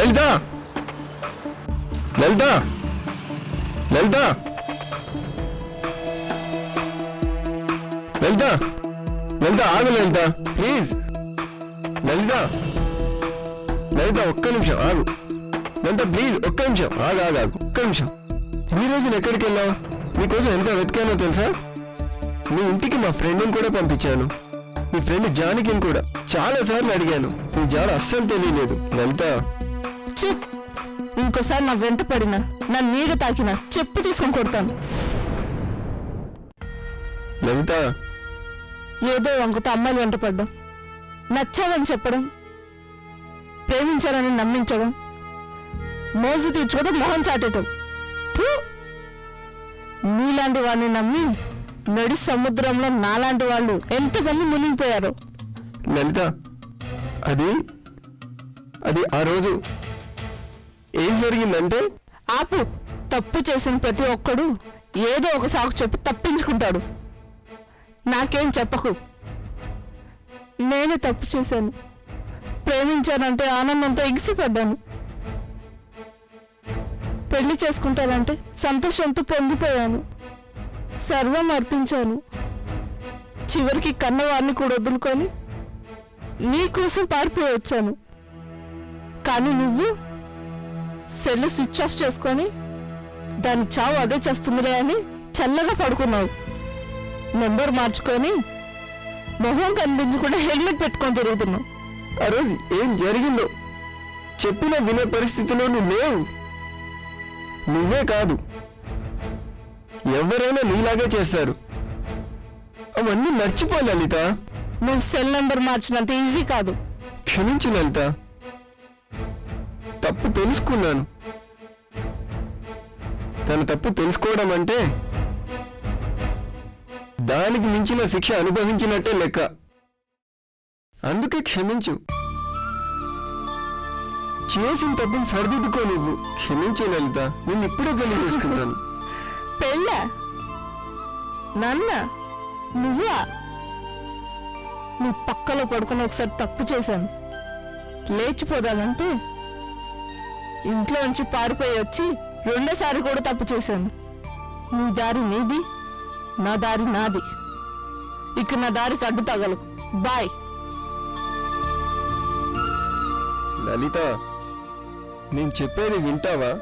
లలిత! లలిత! లలిత! లలిత! లలిత ఆగు లలిత. ప్లీజ్. లలిత! లలిత ఒక్క నిమిషం ఆగు. లలిత ప్లీజ్ ఒక్క నిమిషం. ఆగు ఆగు ఆగు. ఒక్క నిమిషం. ఎన్ని రోజులు ఎక్కడికి వెళ్ళావు? నీకోసం ఎంత వెతికానో తెలుసా? మీ ఇంటికి మా ఫ్రెండ్ని కూడా పంపించాను. మీ ఫ్రెండ్ జానకిని కూడా. చాలా సార్లు అడిగాను. నీ జాడ అస్సలు తెలియలేదు. లలిత! చిప్ ఇంకోసారి నా వెంట పడినా నా నీడ తాకినా చెప్పు తీసుకొని కొడతాను. లలిత! ఏదో వంకతో అమ్మాయిలు వెంట పడ్డం. నచ్చావని చెప్పడం. ప్రేమించాలని నమ్మించడం. మోజు తీర్చుకోవడం మొహం చాటడం ఫు! నీలాంటి వాడిని నమ్మి నడి సముద్రంలో నాలాంటి వాళ్ళు ఎంతమంది మునిగిపోయారు. లలిత! అది అది ఆ రోజు. ఏం జరిగిందంటే? ఆపు తప్పు చేసిన ప్రతి ఒక్కడు ఏదో ఒక సాకు చెప్పి తప్పించుకుంటాడు. నాకేం చెప్పకు. నేను తప్పు చేశాను. ప్రేమించానంటే ఆనందంతో ఎగిసిపడ్డాను. పెళ్ళి చేసుకుంటానంటే సంతోషంతో పొంగిపోయాను. సర్వం అర్పించాను. చివరికి కన్నవారిని కూడా వదులుకొని నీకోసం పారిపోయి వచ్చాను. కానీ నువ్వు సెల్ స్విచ్ ఆఫ్ చేసుకొని దాని చావు అదే చేస్తుందిలే అని చల్లగా పడుకున్నావు. నెంబర్ మార్చుకొని మొహం కనిపించకుండా హెల్మెట్ పెట్టుకొని తిరుగుతున్నావు. ఆ రోజు ఏం జరిగిందో చెప్పినా వినే పరిస్థితిలో నువ్వు లేవు. నువ్వే కాదు ఎవరైనా నీలాగే చేస్తారు. అవన్నీ మర్చిపో లలిత. నువ్వు సెల్ నెంబర్ మార్చినంత ఈజీ కాదు. క్షమించు లలిత. తప్పు తెలుసుకున్నాను. తన తప్పు తెలుసుకోవడం అంటే దానికి మించిన శిక్ష అనుభవించినట్టే లెక్క. అందుకే క్షమించు. చేసిన తప్పును సరిదిద్దుకో నువ్వు. క్షమించు లలిత నేను ఇప్పుడే పెళ్ళి చేసుకుంటాను. పెళ్ళ? నాన్న నువ్వా? నువ్వు పక్కలో పడుకొని ఒకసారి తప్పు చేశాను. లేచిపోదామంటే ఇంట్లో నుంచి పారిపోయి వచ్చి రెండోసారి కూడా తప్పు చేశాను. నీ దారి నీది నా దారి నాది. ఇక నా దారికి అడ్డు తగలకు. బాయ్ లలిత నేను చెప్పేది వింటావా?